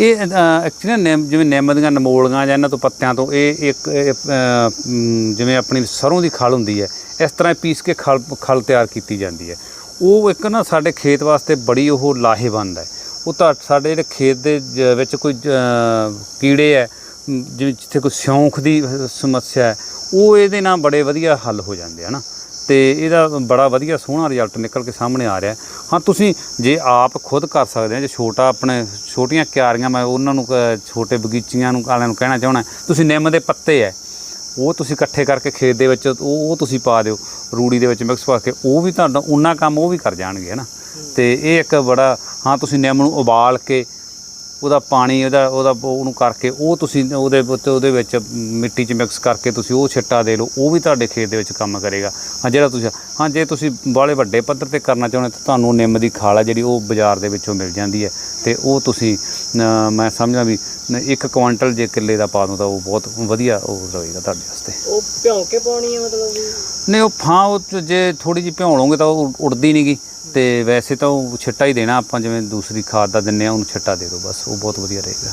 ਇਹ ਐਕਚੁਅਲੀ ਨਾ ਨਿੰਮ ਜਿਵੇਂ ਨਿੰਮ ਦੀਆਂ ਨਮੋਲੀਆਂ ਜਾਂ ਇਹਨਾਂ ਤੋਂ ਪੱਤਿਆਂ ਤੋਂ, ਇਹ ਇੱਕ ਜਿਵੇਂ ਆਪਣੀ ਸਰੋਂ ਦੀ ਖਲ ਹੁੰਦੀ ਹੈ, ਇਸ ਤਰ੍ਹਾਂ ਪੀਸ ਕੇ ਖਲ ਖਲ ਤਿਆਰ ਕੀਤੀ ਜਾਂਦੀ ਹੈ। ਉਹ ਇੱਕ ਨਾ ਸਾਡੇ ਖੇਤ ਵਾਸਤੇ ਬੜੀ ਉਹ ਲਾਹੇਵੰਦ ਹੈ। ਉਹ ਤਾਂ ਸਾਡੇ ਜਿਹੜੇ ਖੇਤ ਦੇ ਜ- ਵਿੱਚ ਕੋਈ ਕੀੜੇ ਹੈ ਜਿਵੇਂ ਜਿੱਥੇ ਕੋਈ ਸਿਉਂਖ ਦੀ ਸਮੱਸਿਆ ਹੈ, ਉਹ ਇਹਦੇ ਨਾਲ ਬੜੇ ਵਧੀਆ ਹੱਲ ਹੋ ਜਾਂਦੇ ਹਨ ਤੇ ਇਹਦਾ ਬੜਾ ਵਧੀਆ ਸੋਹਣਾ ਰਿਜ਼ਲਟ ਨਿਕਲ ਕੇ ਸਾਹਮਣੇ ਆ ਰਿਹਾ ਹਾਂ। ਤੁਸੀਂ ਜੇ ਆਪ ਖੁਦ ਕਰ ਸਕਦੇ ਆ ਜੇ ਛੋਟਾ ਆਪਣੇ ਛੋਟੀਆਂ ਕਿਆਰੀਆਂ, ਮੈਂ ਉਹਨਾਂ ਨੂੰ ਕ- ਛੋਟੇ ਬਗੀਚੀਆਂ ਨੂੰ, ਵਾਲਿਆਂ ਨੂੰ ਕਹਿਣਾ ਚਾਹਣਾ ਤੁਸੀਂ ਨਿੰਮ ਦੇ ਪੱਤੇ ਹੈ, ਉਹ ਤੁਸੀਂ ਇਕੱਠੇ ਕਰਕੇ ਖੇਤ ਦੇ ਵਿੱਚ ਉਹ ਉਹ ਤੁਸੀਂ ਪਾ ਦਿਓ, ਰੂੜੀ ਦੇ ਵਿੱਚ ਮਿਕਸ ਪਾ ਕੇ, ਉਹ ਵੀ ਤੁਹਾਡਾ ਉਨਾ ਕੰਮ ਉਹ ਵੀ ਕਰ ਜਾਣਗੇ ਹਨਾ ਤੇ ਇਹ ਇੱਕ ਬੜਾ, ਹਾਂ, ਤੁਸੀਂ ਨਿੰਮ ਨੂੰ ਉਬਾਲ ਕੇ ਉਹਦਾ ਪਾਣੀ, ਉਹਦਾ ਉਹਦਾ ਉਹਨੂੰ ਕਰਕੇ ਉਹ ਤੁਸੀਂ ਉਹਦੇ ਵਿੱਚ ਉਹਦੇ ਵਿੱਚ ਮਿੱਟੀ 'ਚ ਮਿਕਸ ਕਰਕੇ ਤੁਸੀਂ ਉਹ ਛਿੱਟਾ ਦੇ ਲਓ, ਉਹ ਵੀ ਤੁਹਾਡੇ ਖੇਤ ਦੇ ਵਿੱਚ ਕੰਮ ਕਰੇਗਾ। ਹਾਂ ਜਿਹੜਾ ਤੁਸੀਂ ਹਾਂ ਜੇ ਤੁਸੀਂ ਬਾਲੇ ਵੱਡੇ ਪੱਧਰ ਤੇ ਕਰਨਾ ਚਾਹੁੰਦੇ ਤਾਂ ਤੁਹਾਨੂੰ ਨਿੰਮ ਦੀ ਖਾਲ ਹੈ ਜਿਹੜੀ ਉਹ ਬਾਜ਼ਾਰ ਦੇ ਵਿੱਚੋਂ ਮਿਲ ਜਾਂਦੀ ਹੈ ਤੇ ਉਹ ਤੁਸੀਂ ਮੈਂ ਸਮਝਦਾ ਵੀ ਇੱਕ ਕੁਆਂਟਲ ਜੇ ਕਿੱਲੇ ਦਾ ਪਾ ਦੋ ਤਾਂ ਉਹ ਬਹੁਤ ਵਧੀਆ ਉਹ ਰਹੇਗਾ ਤੁਹਾਡੇ ਵਾਸਤੇ। ਉਹ ਭਿਉਂ ਕੇ ਪਾਉਣੀ ਹੈ ਮਤਲਬ ਨਹੀਂ ਉਹ ਫਾਂ ਉਹ ਜੇ ਥੋੜੀ ਜਿਹੀ ਭਿਉਂ ਲਓਗੇ ਤਾਂ ਉਹ ਉੜਦੀ ਨਹੀਂਗੀ ਤੇ ਵੈਸੇ ਤਾਂ ਉਹ ਛਿੱਟਾ ਹੀ ਦੇਣਾ ਆਪਾਂ ਜਿਵੇਂ ਦੂਸਰੀ ਖਾਦ ਦਾ ਦਿੰਨੇ ਆ ਉਹਨੂੰ ਛਿੱਟਾ ਦੇ ਦਿਓ ਬਸ ਉਹ ਬਹੁਤ ਵਧੀਆ ਰਹੇਗਾ।